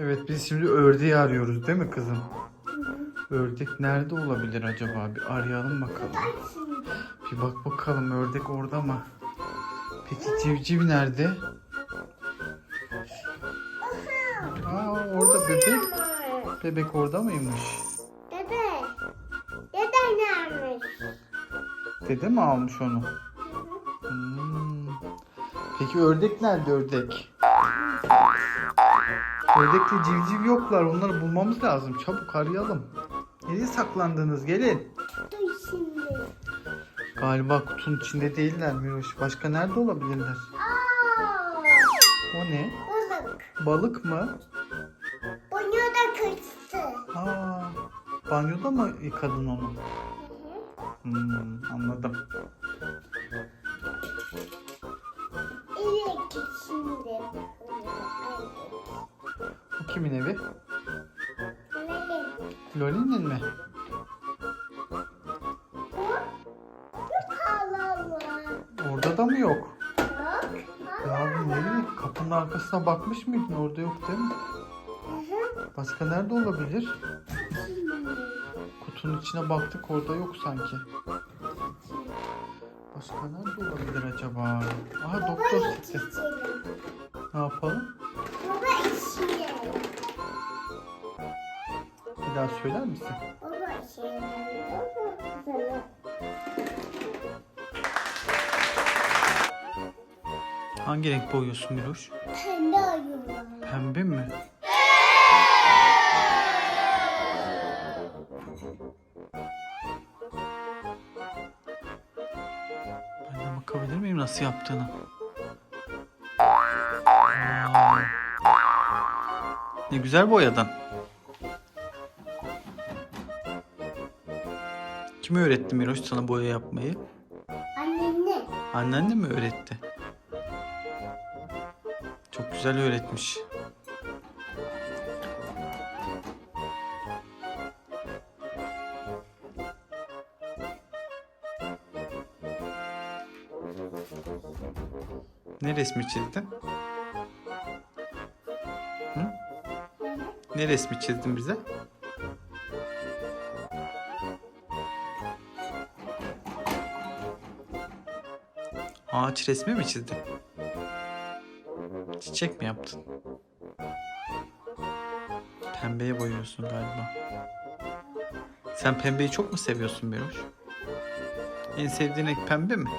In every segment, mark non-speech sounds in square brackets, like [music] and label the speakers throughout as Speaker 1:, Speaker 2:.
Speaker 1: Evet biz şimdi ördeği arıyoruz değil mi kızım? Ördek nerede olabilir acaba? Bir arayalım bakalım. Bir bak bakalım ördek orada mı? Peki civciv nerede? Aa orada bebek. Bebek orada mıymış?
Speaker 2: Dede. Dede nermiş?
Speaker 1: Dede mi almış onu? Hmm. Peki ördek nerede ördek? Ördekle civciv yoklar. Onları bulmamız lazım. Çabuk arayalım. Nereye saklandınız? Gelin.
Speaker 2: Dur şimdi.
Speaker 1: Galiba kutunun içinde değiller Miroş. Başka nerede olabilirler?
Speaker 2: Aa,
Speaker 1: O ne?
Speaker 2: balık.
Speaker 1: Balık mı?
Speaker 2: Bunu da kaçtı.
Speaker 1: Aa, banyoda mı yıkadın onu? Hmm, anladım. Kimin evi? Loli'nin mi? Orada da mı yok? Ya bu nereye? Kapının arkasına bakmış mıydın? Orada yok değil mi? Başka nerede olabilir? Kutunun içine baktık orada yok sanki. Başka nerede olabilir acaba? Aha doktor sesi. Ne yapalım? Daha söyler misin?
Speaker 2: Baba
Speaker 1: Hangi renk boyuyorsun Miroş?
Speaker 2: Pembe ayılar.
Speaker 1: Pembe mi? Ben de bakabilir miyim nasıl yaptığını? Ne güzel boyadın. Kim öğretti Miroş sana boya yapmayı?
Speaker 2: Annenle.
Speaker 1: Annen de mi öğretti? Çok güzel öğretmiş. Ne resmi çizdin? Hı? Ne resmi çizdin bize? Ağaç resmi mi çizdin? Çiçek mi yaptın? Pembeye boyuyorsun galiba. Sen pembeyi çok mu seviyorsun Beroş? En sevdiğin renk pembe mi?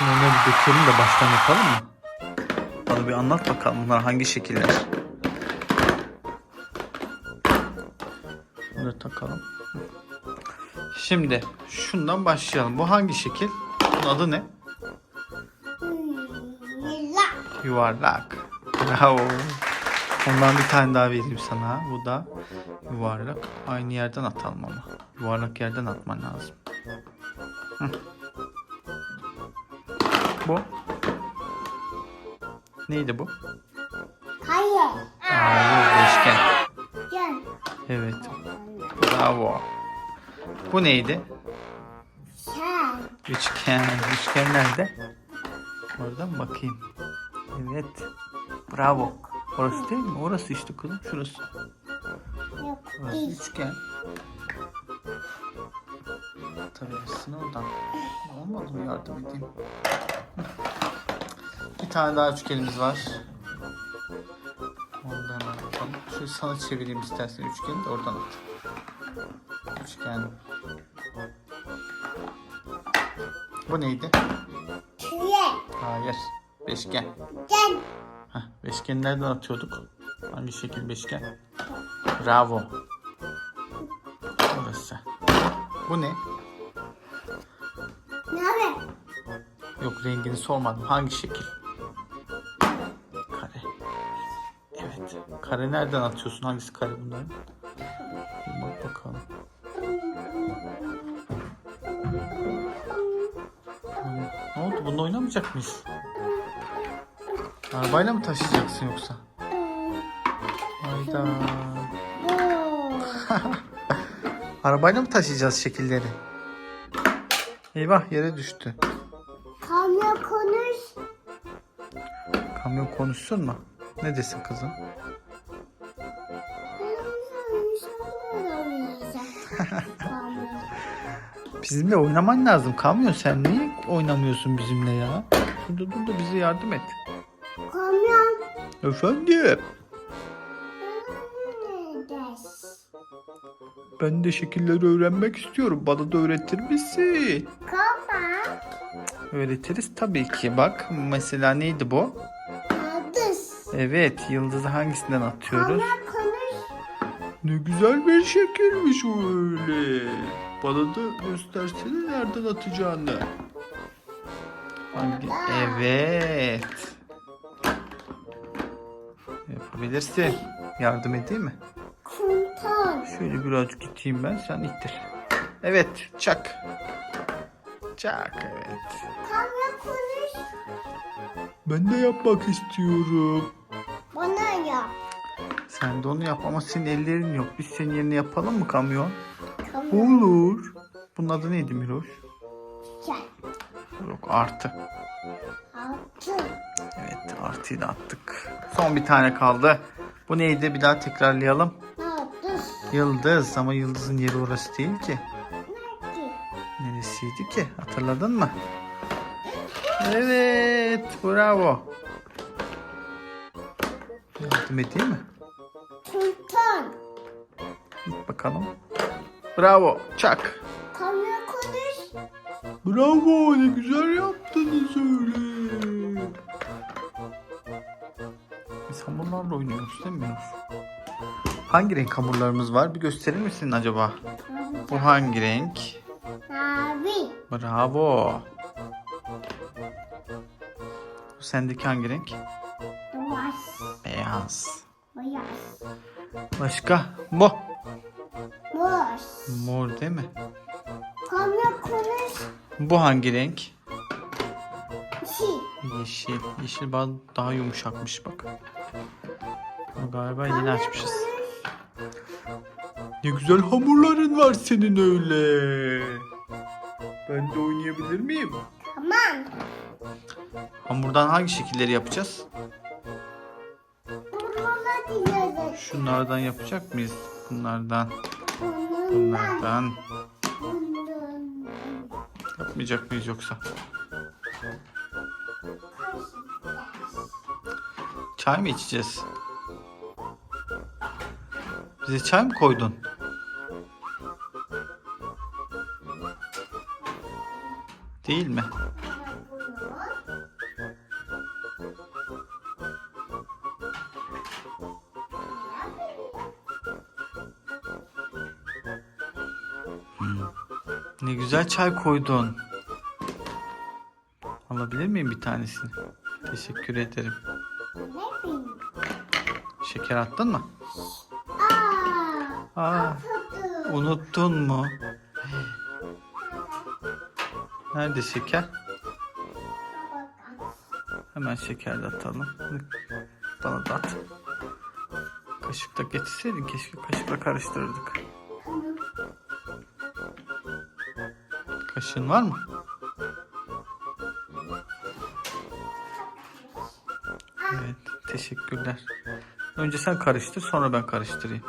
Speaker 1: Bunları bir dökelim de baştan yapalım mı? Bana bir anlat bakalım bunlar hangi şekiller? Bunları takalım. Şimdi şundan başlayalım. Bu hangi şekil? Bunun adı ne?
Speaker 2: Yıla.
Speaker 1: Yuvarlak. Bravo. Ondan bir tane daha vereyim sana. Bu da yuvarlak. Aynı yerden atalım ama. Yuvarlak yerden atman lazım. Hı. Bu. Neydi bu?
Speaker 2: Hayır.
Speaker 1: Hayır, beşgen. Evet. Bravo. Bu neydi?
Speaker 2: Sen.
Speaker 1: Üçgen. Üçgen nerede? Oradan bakayım. Evet. Bravo. Orası değil mi? Orası işte kızım. Şurası.
Speaker 2: Yok değil.
Speaker 1: üçgen. Tabii aslında oradan. Olmadı mı yardım edeyim. Bir tane daha üçgenimiz var. Ondan atalım. Şöyle sana çevireyim istersen üçgeni de oradan at. Üçgen. Bu neydi?
Speaker 2: Küre.
Speaker 1: Hayır. Beşgen.
Speaker 2: Gel.
Speaker 1: Heh, beşgeni nereden atıyorduk? Hangi şekil beşgen? Bravo. Burası. Bu ne?
Speaker 2: Ne haber?
Speaker 1: Yok rengini sormadım. Hangi şekil? Kare. Evet. Kare nereden atıyorsun? Hangisi kare bunların? Bak bakalım. Bununla oynamayacak mıyız? Arabayla mı taşıyacaksın yoksa? Hayda. [laughs] Arabayla mı taşıyacağız şekilleri? Eyvah yere düştü.
Speaker 2: Kamyon konuş.
Speaker 1: Kamyon konuşsun mu? Ne desin kızım? [laughs] Bizimle oynaman lazım. Kamyon sen niye oynamıyorsun bizimle ya? Dur dur dur bize yardım et.
Speaker 2: Kamyon.
Speaker 1: Efendim? Ben de şekilleri öğrenmek istiyorum. Bana da öğretir misin?
Speaker 2: Kamyon.
Speaker 1: Öğretiriz tabii ki. Bak mesela neydi bu?
Speaker 2: Yıldız.
Speaker 1: Evet yıldızı hangisinden atıyoruz?
Speaker 2: Kamyon konuş.
Speaker 1: Ne güzel bir şekilmiş o öyle. Bana da göstersene nereden atacağını. Hangi? Evet. Yapabilirsin. Yardım edeyim mi?
Speaker 2: Kumtan.
Speaker 1: Şöyle birazcık gideyim ben sen ittir. Evet çak. Çak evet.
Speaker 2: Kamyon konuş.
Speaker 1: Ben de yapmak istiyorum.
Speaker 2: Bana yap.
Speaker 1: Sen de onu yap ama senin ellerin yok. Biz senin yerine yapalım mı kamyon? Olur. Bunun adı neydi Miroş?
Speaker 2: Gel.
Speaker 1: Yok artı.
Speaker 2: Altı.
Speaker 1: Evet artıyı da attık. Son bir tane kaldı. Bu neydi bir daha tekrarlayalım.
Speaker 2: Yıldız.
Speaker 1: Yıldız ama yıldızın yeri orası değil ki.
Speaker 2: Nerede?
Speaker 1: Neresiydi ki? Hatırladın mı? Evet bravo. Yardım edeyim mi? Git bakalım. Bravo çak.
Speaker 2: Konuş.
Speaker 1: Bravo ne güzel yaptınız öyle. Biz hamurlarla oynuyoruz değil mi? Hangi renk hamurlarımız var? Bir gösterir misin acaba? Bu hangi renk?
Speaker 2: Mavi.
Speaker 1: Bravo. Bu sendeki hangi renk?
Speaker 2: Duvar.
Speaker 1: Beyaz.
Speaker 2: Beyaz.
Speaker 1: Başka? Bu.
Speaker 2: Boş.
Speaker 1: Mor değil mi?
Speaker 2: Kamyon konuş.
Speaker 1: Bu hangi renk? Yeşil. Yeşil bal daha yumuşakmış bak. Galiba yeni açmışız. Ne güzel hamurların var senin öyle. Ben de oynayabilir miyim?
Speaker 2: Tamam.
Speaker 1: Hamurdan hangi şekilleri yapacağız? Şunlardan yapacak mıyız? Bunlardan. Bunlardan. Yapmayacak mıyız yoksa? Çay mı içeceğiz? Bize çay mı koydun? Değil mi? Ne güzel çay koydun. Alabilir miyim bir tanesini? Teşekkür ederim. Şeker attın mı?
Speaker 2: Aa.
Speaker 1: Aa, unuttun mu? Nerede şeker? Hemen şeker de atalım. Bana da at. Kaşıkla getirseydin keşke kaşıkla karıştırırdık. Kaşığın var mı? Evet, teşekkürler. Önce sen karıştır, sonra ben karıştırayım.